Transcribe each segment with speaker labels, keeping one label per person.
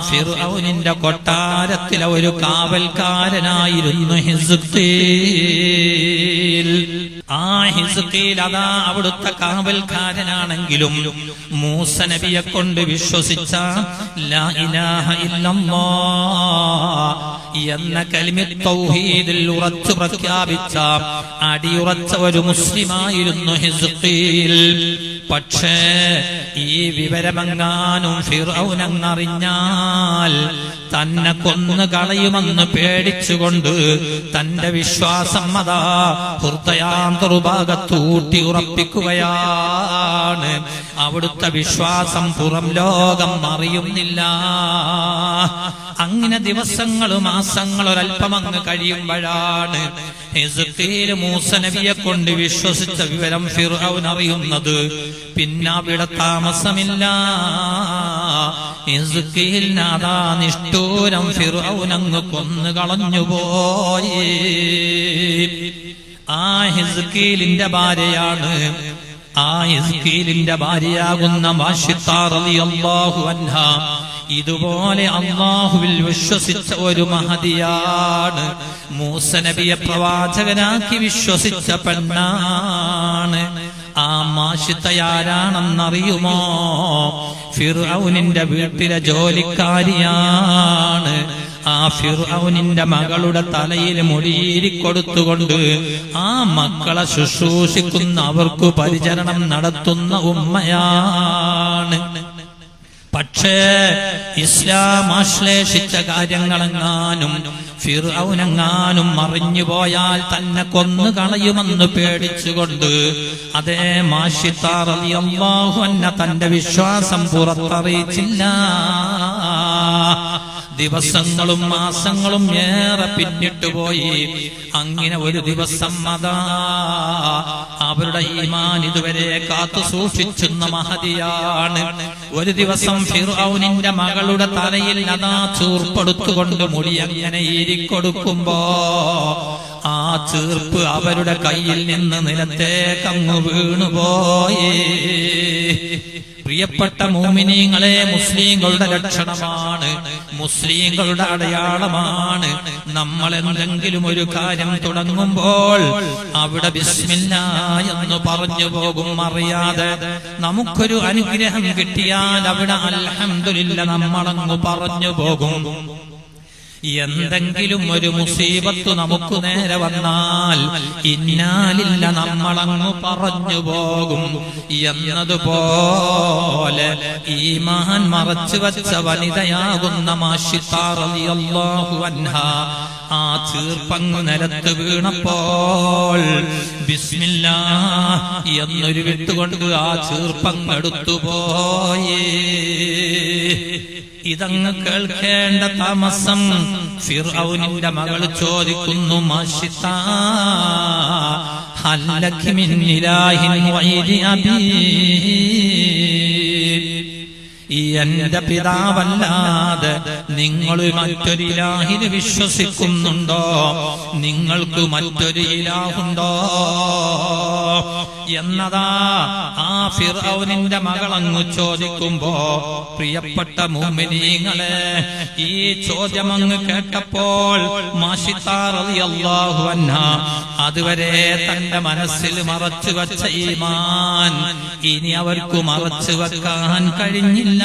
Speaker 1: ഫിർഔനിന്റെ കൊട്ടാരത്തിലെ ഒരു കാവൽക്കാരനായിരുന്നു ഹിസ്ഖീൽ ആ ഹിസ്ഖീൽ അതാ അവിടുത്തെ കാവൽക്കാരനാണെങ്കിലും മൂസ നബിയെ കൊണ്ട് വിശ്വസിച്ച എന്ന കലിമ തൗഹീദിൽ ഉറച്ചു പ്രഖ്യാപിച്ച അടിയുറച്ച ഒരു മുസ്ലിമായിരുന്നു ഹിസ്ഖീൽ പക്ഷേ ഈ വിവരമെങ്ങാനും ഫിറൗനങ്ങറിഞ്ഞാൽ തന്നെ കൊന്നു കളയുമെന്ന് പേടിച്ചുകൊണ്ട് തന്റെ വിശ്വാസം അതാ ഹൃദയാന്തർഭാഗത്തൂട്ടി ഉറപ്പിക്കുകയാണ്. അവിടുത്തെ വിശ്വാസം പുറം ലോകം അറിയുന്നില്ല. അങ്ങനെ ദിവസങ്ങളും മാസങ്ങൾ ഒരല്പം അങ്ങ് കഴിയുമ്പോഴാണ് മൂസ നബിയെ കൊണ്ട് വിശ്വസിച്ച വിവരം ഫിർഔൻ അറിയുന്നത്. പിന്നെ അവിടെ താമസമില്ല. നിഷ്ഠൂരം ഫിർഔൻ അങ്ങ് കൊന്നു കളഞ്ഞുപോയി ആ ഹിസ്ഖീലിന്റെ ഭാര്യയാണ് ആ എസ്കീലിന്റെ ഭാര്യയാകുന്ന മാഷിത്താർ റളിയല്ലാഹു അൻഹ. ഇതുപോലെ അള്ളാഹുവിൽ വിശ്വസിച്ച ഒരു മഹതിയാണ്. മൂസ നബിയെ പ്രവാചകനാക്കി വിശ്വസിച്ച പെണ്ണാണ്. ആ മാഷിത്തയാരാണെന്നറിയുമോ? ഫിർഔനിന്റെ വീട്ടിലെ ജോലിക്കാരിയാണ്. ആ ഫിർഔനിന്റെ മകളുടെ തലയിൽ മുടിയേരി കൊടുത്തുകൊണ്ട് ആ മക്കളെ ശുശ്രൂഷിക്കുന്ന അവർക്ക് പരിചരണം നടത്തുന്ന ഉമ്മയാണ്. പക്ഷേ ഇസ്ലാം ആശ്ലേഷിച്ച കാര്യങ്ങളെങ്ങാനും ഫിറൗനെങ്ങാനും മറിഞ്ഞു പോയാൽ തന്നെ കൊന്നു കളയുമെന്ന് പേടിച്ചുകൊണ്ട് അതേ മാഷിത്താർ അള്ളാഹു എന്ന തന്റെ വിശ്വാസം പുറത്തറിയിച്ചില്ല. ദിവസങ്ങളും മാസങ്ങളും ഏറെ പിന്നിട്ടു പോയി. അങ്ങനെ ഒരു ദിവസം അതാ അവരുടെ ഈമാൻ ഇതുവരെ കാത്തു സൂക്ഷിച്ചുന്ന മഹതിയാണ്. ഒരു ദിവസം ഫിർഔനിന്റെ മകളുടെ തലയിൽ അതാ ചൂർപ്പെടുത്തുകൊണ്ട് മുടി അങ്ങനെ ഈരിക്കൊടുക്കുമ്പോ ആ ചീർപ്പ് അവരുടെ കയ്യിൽ നിന്ന് നിലത്തേക്കങ്ങ് വീണുപോയേ. പ്രിയപ്പെട്ട മോമിനീങ്ങളെ മുസ്ലിങ്ങളുടെ ലക്ഷണമാണ് മുസ്ലിങ്ങളുടെ അടയാളമാണ്. നമ്മൾ എന്തെങ്കിലും ഒരു കാര്യം തുടങ്ങുമ്പോൾ അവിടെ ബിസ്മില്ല എന്ന് പറഞ്ഞു പോകും അറിയാതെ. നമുക്കൊരു അനുഗ്രഹം കിട്ടിയാൽ അവിടെ അൽഹംദുലില്ല നമ്മളങ്ങ് പറഞ്ഞു പോകും. എന്തെങ്കിലും ഒരു മുസീബത്ത് നമുക്ക് നേരെ വന്നാൽ ഇന്നാലില്ല നമ്മളങ്ങ് പറഞ്ഞു പോകും. എന്നതുപോലെ ഈ ഈമാൻ മറച്ചു വച്ച വനിതയാകുന്ന മാഷിത്താറിയാഹു അൻഹ. ആ ചീർപ്പങ്ങ് നിലത്ത് വീണപ്പോൾ ബിസ്മില്ല എന്നൊരു വിട്ടുകൊണ്ട് ആ ചീർപ്പങ്ങെടുത്തു പോയേ ഇതങ്ങ് കേൾക്കേണ്ട താമസം ഫിർഔനിന്റെ മകൾ ചോദിക്കുന്നു എന്റെ പിതാവല്ലാതെ നിങ്ങൾ മറ്റൊരു ഇലാഹിന് വിശ്വസിക്കുന്നുണ്ടോ? നിങ്ങൾക്ക് മറ്റൊരു ഇലാഹുണ്ടോ? എന്നതാ? ആ ഫിറൌനിന്റെ മകളങ്ങ് ചോദിക്കുമ്പോ പ്രിയപ്പെട്ട മുമിനീങ്ങളെ ഈ ചോദ്യം അങ്ങ് കേട്ടപ്പോൾ അതുവരെ തന്റെ മനസ്സിൽ മറച്ചു വച്ച ഈമാൻ ഇനി അവർക്ക് മറച്ചു വെക്കാൻ കഴിഞ്ഞില്ല.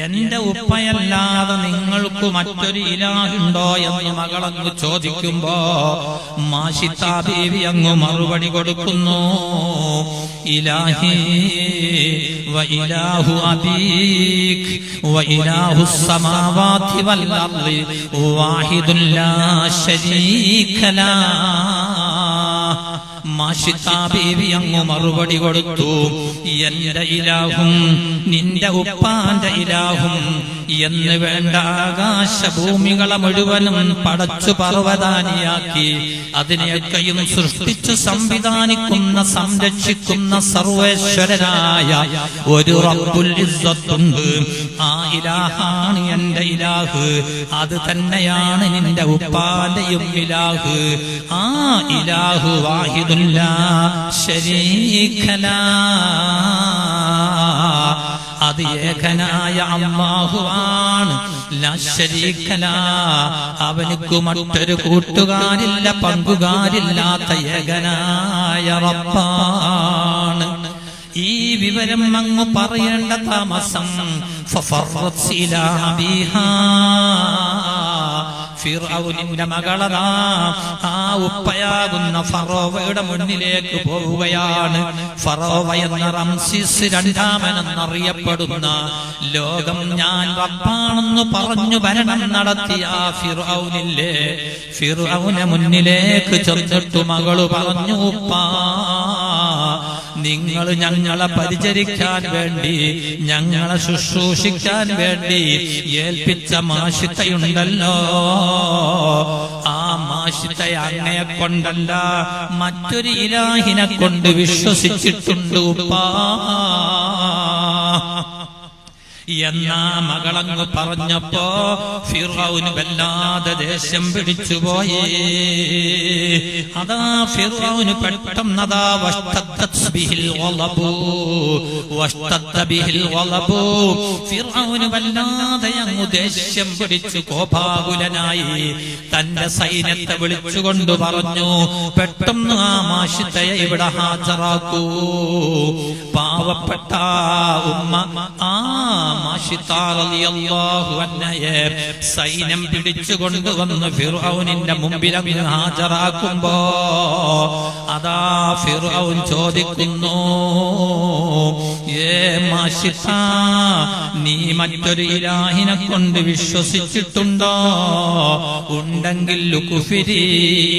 Speaker 1: എന്റെ ഉപ്പയല്ലാതെ നിങ്ങൾക്ക് മറ്റൊരു ഇലാഹുണ്ടോ എന്ന് മകളങ്ങ് ചോദിക്കുമ്പോ മാഷിത്താ ദേവി അങ്ങ് മറുപടി കൊടുക്കുന്നു. ഇലാഹി അബീക് വ ഇലാഹു സമാവാതി വൽ വാഹിദുല്ലാ വാഹിദുൻ ബീവി അങ്ങ് മറുപടി കൊടുത്തു. എന്റെ ഇലാഹും നിന്റെ ഉപ്പാന്റെ ഇലാഹും എന്ന് വേണ്ട ആകാശ ഭൂമികളെ മുഴുവനും പടച്ചു പർവതാനിയാക്കി. അതിനെയൊക്കെയും സൃഷ്ടിച്ചു സംവിധാനിക്കുന്ന സംരക്ഷിക്കുന്ന സർവേശ്വരനായ ഒരു റബ്ബുൽ ഇസ്സത്തുണ്ട്. ആ ഇലാഹാണ് എന്റെ ഇലാഹ്. അത് തന്നെയാണ് നിന്റെ ഉപ്പാന്റെയും ഇലാഹ്. ആ ഇലാഹു വാഹിദുല്ല ശരീഖല. അത് ഏകനായ അള്ളാഹുവാണ് ലാ. മറ്റൊരു കൂട്ടുകാരില്ല പങ്കുകാരില്ലാത്ത ഏകനായ റബ്ബാണ്. ഈ വിവരം അങ്ങ് പറയേണ്ട താമസം ഫഫറത്ത് ഫിർഔനിന്റെ മകളതാ. ആ ഉപ്പയാകുന്ന ഫറോവയുടെ മുന്നിലേക്ക് പോവുകയാണ്. ഫറോവ എന്ന റംസിസ് രണ്ടാമനെന്നറിയപ്പെടുന്ന ലോകം ഞാൻ റബ്ബാണെന്ന് പറഞ്ഞു ഭരണം നടത്തിയ ആ ഫിർഔനില്ലേ ഫിർഔനെ മുന്നിലേക്ക് ചെന്നിട്ട് മകൾ പറഞ്ഞു ഉപ്പാ നിങ്ങൾ ഞങ്ങളെ പരിചരിക്കാൻ വേണ്ടി ഞങ്ങളെ ശുശ്രൂഷിക്കാൻ വേണ്ടി ഏൽപ്പിച്ച മാഷിത്തയുണ്ടല്ലോ. ആ മാഷിത്ത അങ്ങയെ കൊണ്ടല്ല മറ്റൊരു ഇലാഹിനെ കൊണ്ട് വിശ്വസിച്ചിട്ടുണ്ടോ ഉപ്പാ. എന്നാ മകളങ്ങ് പറഞ്ഞപ്പോ ഫിറൌന് വല്ലാതെ ദേഷ്യം പിടിച്ചുപോയി. അതാ ഫിറൌന് പെട്ടെന്നതാ. ഫിറഔന് വല്ലാതെ അങ്ങ് ദേഷ്യം പിടിച്ചു കോപാകുലനായി. തന്റെ സൈന്യത്തെ വിളിച്ചുകൊണ്ട് പറഞ്ഞു പെട്ടെന്ന് ആ മാഷിത്തയെ ഇവിടെ ഹാജരാക്കൂ. പാവപ്പെട്ട ഉമ്മ ആ സൈന്യം പിടിച്ചു കൊണ്ടുവന്ന് ഫിർഔനിന്റെ മുമ്പിൽ അങ്ങ് ഹാജരാക്കുമ്പോ അതാ ഫിർഔൻ ചോദിക്കുന്നു ഏ മാഷിത്ത നീ മറ്റൊരു ഇലാഹിനെ കൊണ്ട് വിശ്വസിച്ചിട്ടുണ്ടോ? ഉണ്ടെങ്കിൽ ലുകുഫിരി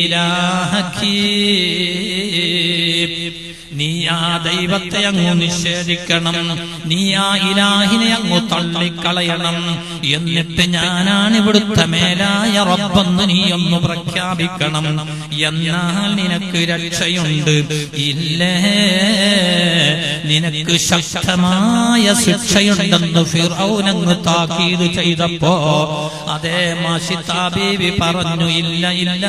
Speaker 1: ഇലാഹക്കി. നീ ആ ദൈവത്തെ അങ്ങ് നിഷേധിക്കണം. നീ ആ ഇലാഹിനെ അങ്ങ് തള്ളിക്കളയണം. എന്നിട്ട് ഞാനാണ് ഇവിടുത്തെ മേലായ റബ്ബെന്ന് നീ ഒന്ന് പ്രഖ്യാപിക്കണം. എന്നാൽ നിനക്ക് രക്ഷയുണ്ട്. ഇല്ലേ? നിനക്ക് ശക്തമായ ശിക്ഷയുണ്ടെന്ന് ഫിറൗനങ്ങ് താക്കീത് ചെയ്തപ്പോ അതേ മാഷിതാ ബീവി പറഞ്ഞു ഇല്ല ഇല്ല.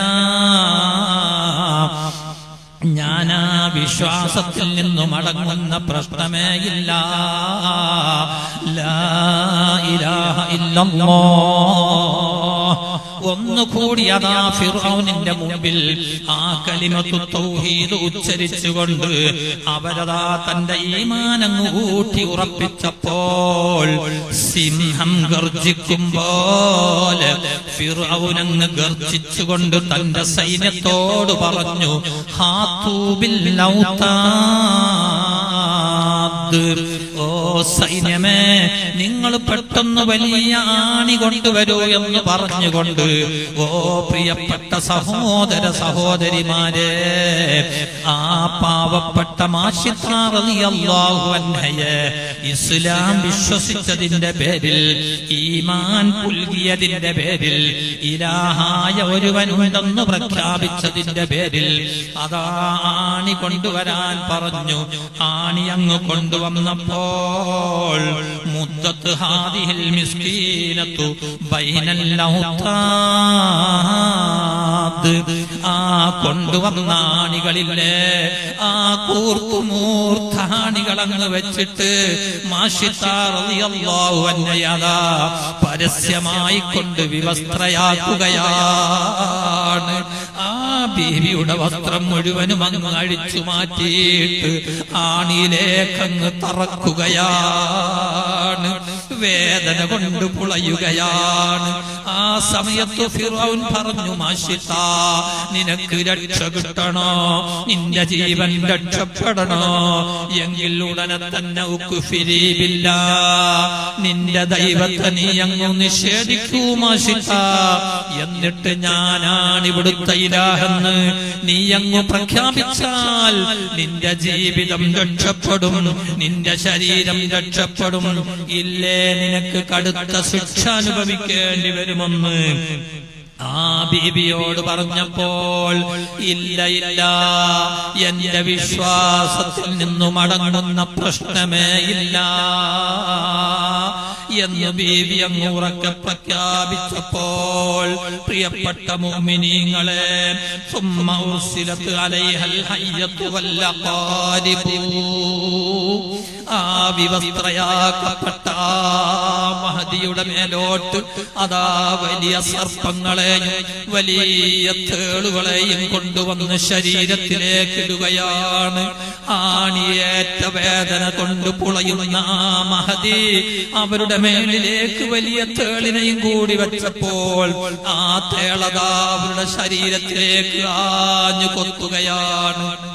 Speaker 1: ആ വിശ്വാസത്തിൽ നിന്നും അടങ്ങുന്ന പ്രശ്നമേ ഇല്ല ലാ ഇലാഹ ഇല്ലല്ലാഹ്. ഒന്നുകൂടി അതാ ഫിറോനിന്റെ മുമ്പിൽ ആ കലിമത്തു തൗഹീദ് ഉച്ചരിച്ചുകൊണ്ട് അവരതാ തന്റെ ഈമാനങ്ങ് കൂട്ടി ഉറപ്പിച്ചപ്പോൾ സിംഹം ഗർജിക്കുമ്പോൾ ഫിറൗനങ്ങ് ഗർജിച്ചുകൊണ്ട് തന്റെ സൈന്യത്തോട് പറഞ്ഞു ഹാത്തൂബിൽ. ഓ സൈന്യമേ നിങ്ങൾ പെട്ടെന്ന് വലിയ ആണി കൊണ്ടുവരൂ എന്ന് പറഞ്ഞുകൊണ്ട് ഓ പ്രിയപ്പെട്ട സഹോദര സഹോദരിമാരെ ആ പാവപ്പെട്ട മാഷിത്താറിയാഹു അൻഹയെ ഇസ്ലാം വിശ്വസിച്ചതിന്റെ പേരിൽ ഈമാൻ പുൽകിയതിന്റെ പേരിൽ ഇലാഹായ ഒരുവനുണ്ടെന്ന് പ്രഖ്യാപിച്ചതിന്റെ പേരിൽ അതാ ആണി കൊണ്ടുവരാൻ പറഞ്ഞു. ആണി അങ്ങ് ഔത്താദ്. ആ കൊണ്ടുവന്ന ആണികളില്ലേ വെച്ചിട്ട് മാഷിത്താറിയാഹു അന്നയതാ പരസ്യമായി കൊണ്ട് വിവസ്ത്രയാക്കുകയാണ് ബീവിയുടെ വസ്ത്രം മുഴുവനും അങ്ങ് അഴിച്ചു മാറ്റിയിട്ട് ആണിയിലേക്കങ്ങ് തറക്കുകയാണ്. വേദന കൊണ്ട് പുളയുകയാണ്. ആ സമയത്ത് ഫിറോൻ പറഞ്ഞു മാഷിത്ത നിനക്ക് രക്ഷ കിട്ടണോ? നിന്റെ ജീവൻ രക്ഷപ്പെടണോ? എങ്കിൽ ഉടനെ തന്നെ ഉക്കുഫിരീബില്ല നിന്റെ ദൈവത്തെ നീ അങ്ങ് നിഷേധിക്കൂ മാഷിത്ത എന്നിട്ട് ഞാനാണ് ഇവിടുത്തെ ഇലാഹെന്ന് നീ അങ്ങ് പ്രഖ്യാപിച്ചാൽ നിന്റെ ജീവിതം രക്ഷപ്പെടും നിന്റെ ശരീരം രക്ഷപ്പെടും. ഇല്ലേ നിനക്ക് കടുത്ത ശിക്ഷ അനുഭവിക്കേണ്ടി വരുമെന്ന് ആ ബീബിയോട് പറഞ്ഞപ്പോൾ ഇല്ല ഇല്ല എന്റെ വിശ്വാസത്തിൽ നിന്നു മടങ്ങുന്ന പ്രശ്നമേ ഇല്ല എന്ന് ബീവി അങ്ങുറക്കെ പ്രഖ്യാപിച്ചപ്പോൾ പ്രിയപ്പെട്ട മോമിനിങ്ങളെ സുമ്മ അലൈഹൽ ഹയ്യത്തു വല്ല കാരിബൂ ആ വിവസ്ത്രയാക്കപ്പെട്ട മഹതിയുടെ മേലോട്ട് അതാ വലിയ സർപ്പങ്ങളെയും വലിയ തേളുകളെയും കൊണ്ടുവന്ന് ശരീരത്തിലേക്ക് ഇടുകയാണ്. ആണിയേറ്റ വേദന കൊണ്ട് പുളയുന്ന ആ മഹദി അവരുടെ മേലിലേക്ക് വലിയ തേളിനെയും കൂടി വെച്ചപ്പോൾ ആ തേളതാ അവരുടെ ശരീരത്തിലേക്ക് ആഞ്ഞു കൊത്തുകയാണ്.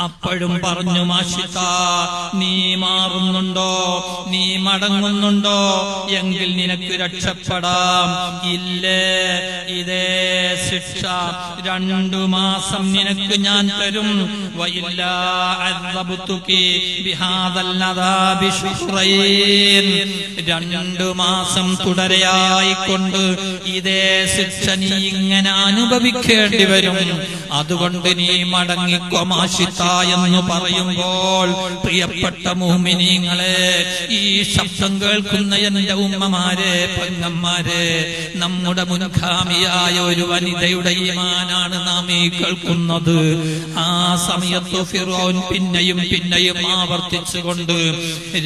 Speaker 1: അപ്പോഴും പറഞ്ഞു മാഷിത്ത നീ മാറുന്നുണ്ടോ? നീ മടങ്ങുന്നുണ്ടോ? എങ്കിൽ നിനക്ക് രക്ഷപ്പെടാം. ഇല്ലേ ഇതേ ശിക്ഷ രണ്ടു മാസം നിനക്ക് ഞാൻ തരും. രണ്ടു മാസം തുടരെയായിക്കൊണ്ട് ഇതേ ശിക്ഷ നീ ഇങ്ങനെ അനുഭവിക്കേണ്ടി വരും. അതുകൊണ്ട് നീ മടങ്ങിക്കോ മാഷിത്ത. എന്ന് പറയുമ്പോൾ പ്രിയപ്പെട്ട മോമിനിങ്ങളെ ഈ ശബ്ദം കേൾക്കുന്ന എന്റെ ഉമ്മമാരെ പെങ്ങന്മാരെ നമ്മുടെ മുൻഗാമിയായ ഒരു വനിതയുടെ ഈമാനാണ് നാം ഈ കേൾക്കുന്നത്. ആ സമയത്ത് ഫിറോൻ പിന്നെയും പിന്നെയും ആവർത്തിച്ചുകൊണ്ട്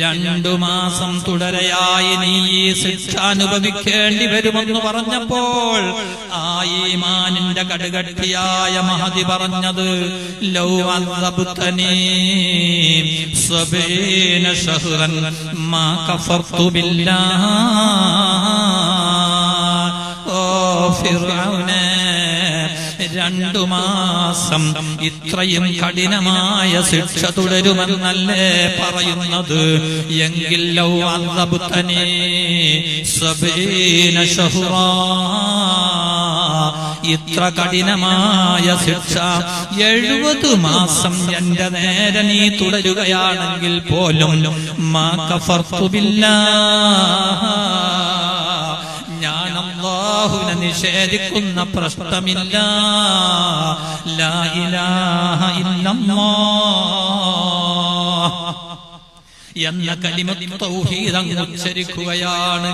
Speaker 1: രണ്ടു മാസം തുടരെയായി നീ ഈ ശിക്ഷ അനുഭവിക്കേണ്ടി വരുമെന്ന് പറഞ്ഞപ്പോൾ ആ ഈമാനിന്റെ കടുകട്ടിയായ മഹതി പറഞ്ഞത് ലൗ അദ്ദബ്തനീ സബീന ശഹ്റൻ മാ കഫർതു ബില്ലാഹ് ഓ ഫിർഔനേ രണ്ടു മാസം ഇത്രയും കഠിനമായ ശിക്ഷ തുടരുമെന്നല്ലേ പറയുന്നത്? എങ്കിൽ ഇത്ര കഠിനമായ ശിക്ഷ എഴുപത് മാസം എന്റെ നേരെ നീ തുടരുകയാണെങ്കിൽ പോലും മാ കഫർതു ബില്ലാഹ്. ഞാൻ നിഷേധിക്കുന്ന പ്രശ്നമില്ല. ലാ ഇലാഹ ഇല്ലല്ലാഹ് എന്ന കലിമ ഉച്ചരിക്കുകയാണ്.